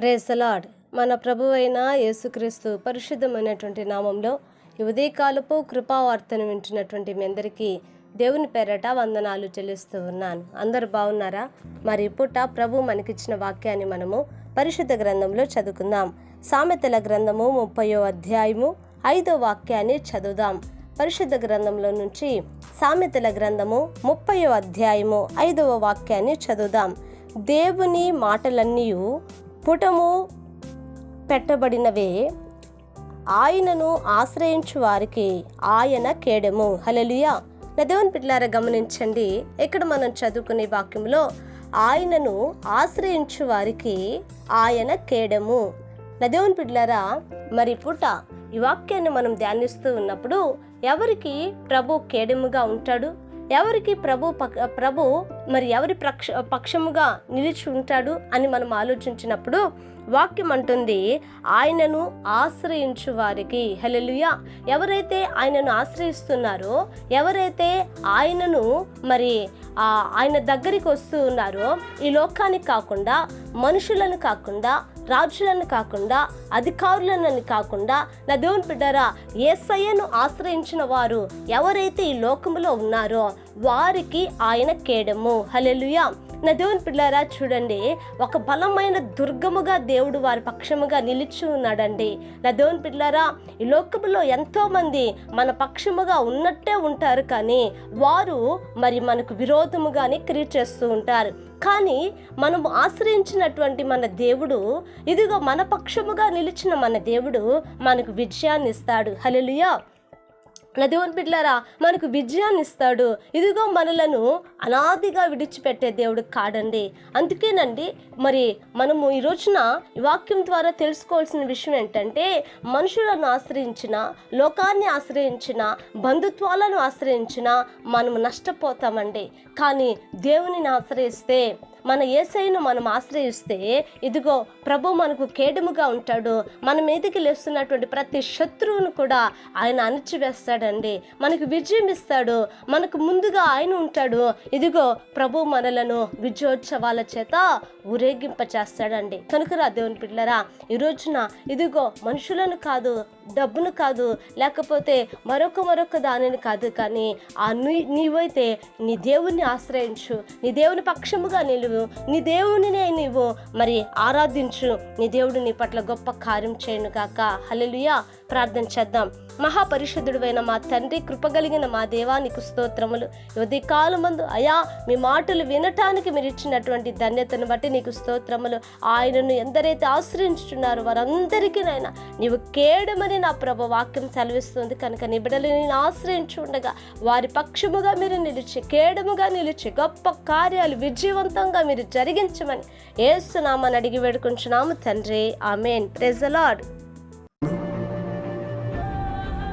Praise the Lord మన ప్రభువైన యేసుక్రీస్తు పరిశుద్ధమైనటువంటి నామంలో ఉదయకాలపు కృపావార్తను వింటున్నటువంటి మీ అందరికీ దేవుని పేరట వందనాలు చెల్లిస్తూ ఉన్నాను. అందరు బాగున్నారా? మరి పుట్ట ప్రభు మనకిచ్చిన వాక్యాన్ని మనము పరిశుద్ధ గ్రంథంలో చదువుకుందాం. సామెతల గ్రంథము ముప్పయో అధ్యాయము ఐదో వాక్యాన్ని చదువుదాం. పరిశుద్ధ గ్రంథంలో నుంచి సామెతల గ్రంథము ముప్పయో అధ్యాయము ఐదవ వాక్యాన్ని చదువుదాం. దేవుని మాటలన్నీ పుటము పెట్టబడినవే. ఆయనను ఆశ్రయించు వారికి ఆయన కేడము. హలలుయా నా దేవుని గమనించండి. ఇక్కడ మనం చదువుకునే వాక్యంలో ఆయనను ఆశ్రయించు వారికి ఆయన కేడము. నా పిల్లారా మరి పుట ఈ వాక్యాన్ని మనం ధ్యానిస్తూ ఉన్నప్పుడు ఎవరికి ప్రభు కేడముగా ఉంటాడు? ఎవరికి ప్రభు ప్రభు మరి ఎవరి పక్ష పక్షముగా నిలిచి ఉంటాడు అని మనం ఆలోచించినప్పుడు వాక్యం అంటుంది ఆయనను ఆశ్రయించు వారికి. హల్లెలూయా. ఎవరైతే ఆయనను ఆశ్రయిస్తున్నారో ఎవరైతే ఆయనను మరి ఆయన దగ్గరికి వస్తూ ఉన్నారో ఈ లోకానికి కాకుండా మనుషులను కాకుండా రాజులను కాకుండా అధికారులను కాకుండా నా దేవుని బిడ్డారా ఏసయ్యను ఆశ్రయించిన వారు ఎవరైతే ఈ లోకములో ఉన్నారో వారికి ఆయన కేడము. హలెలుయా నా దేవుని పిల్లారా చూడండి ఒక బలమైన దుర్గముగా దేవుడు వారి పక్షముగా నిలిచి ఉన్నాడండి. నా దేవుని పిల్లారా ఈ లోకములో ఎంతోమంది మన పక్షముగా ఉన్నట్టే ఉంటారు కానీ వారు మరి మనకు విరోధముగానే క్రియ చేస్తూ ఉంటారు. కానీ మనం ఆశ్రయించినటువంటి మన దేవుడు ఇదిగో మన పక్షముగా నిలిచిన మన దేవుడు మనకు విజయాన్ని ఇస్తాడు. హలో దేవుని బిడ్డలారా మనకు విజయాన్ని ఇస్తాడు ఇదిగో మనలను అనాదిగా విడిచిపెట్టే దేవుడు కాడండి. అందుకేనండి మరి మనము ఈ రోజున వాక్యం ద్వారా తెలుసుకోవాల్సిన విషయం ఏంటంటే మనుషులను ఆశ్రయించిన లోకాన్ని ఆశ్రయించిన బంధుత్వాలను ఆశ్రయించిన మనము నష్టపోతామండి. కానీ దేవునిని ఆశ్రయిస్తే మన ఏసైను మనం ఆశ్రయిస్తే ఇదిగో ప్రభు మనకు కేడముగా ఉంటాడు. మన మీదకి లేస్తున్నటువంటి ప్రతి శత్రువును కూడా ఆయన అణిచివేస్తాడండి. మనకు విజయం ఇస్తాడు. మనకు ముందుగా ఆయన ఉంటాడు. ఇదిగో ప్రభు మనలను విజయోత్సవాల చేత ఊరేగింప చేస్తాడండి కనుకరా దేవుని పిల్లరా ఈ రోజున ఇదిగో మనుషులను కాదు డబ్బును కాదు లేకపోతే మరొక మరొక దానిని కాదు కానీ ఆ నీ- నీవైతే నీ దేవుణ్ణి ఆశ్రయించు. నీ దేవుని పక్షముగా నిలువు నీ దేవునినే నీవు మరి ఆరాధించు. నీ దేవుడు నీ పట్ల గొప్ప కార్యం చేయను కాక హల్లెలూయా. ప్రార్థన చేద్దాం. మహాపరిశుద్ధుడైన మా తండ్రి కృపగలిగిన మా దేవా నీకు స్తోత్రములు. ఉదయ కాలమందు అయా మీ మాటలు వినటానికి మీరు ఇచ్చినటువంటి ధన్యతను బట్టి నీకు స్తోత్రములు. ఆయనను ఎందరైతే ఆశ్రయించుతున్నారో వారందరికీ నైనా నీవు కేడమని నా ప్రభ వాక్యం సెలవిస్తుంది. కనుక నిబిడలు నేను ఆశ్రయించి ఉండగా వారి పక్షముగా మీరు నిలిచి కేడముగా నిలిచి గొప్ప కార్యాలు విజయవంతంగా మీరు జరిగించమని ఏసునామని అడిగి వేడుకుంటున్నాము తండ్రి. ఆమెన్. ప్రెజలాడ్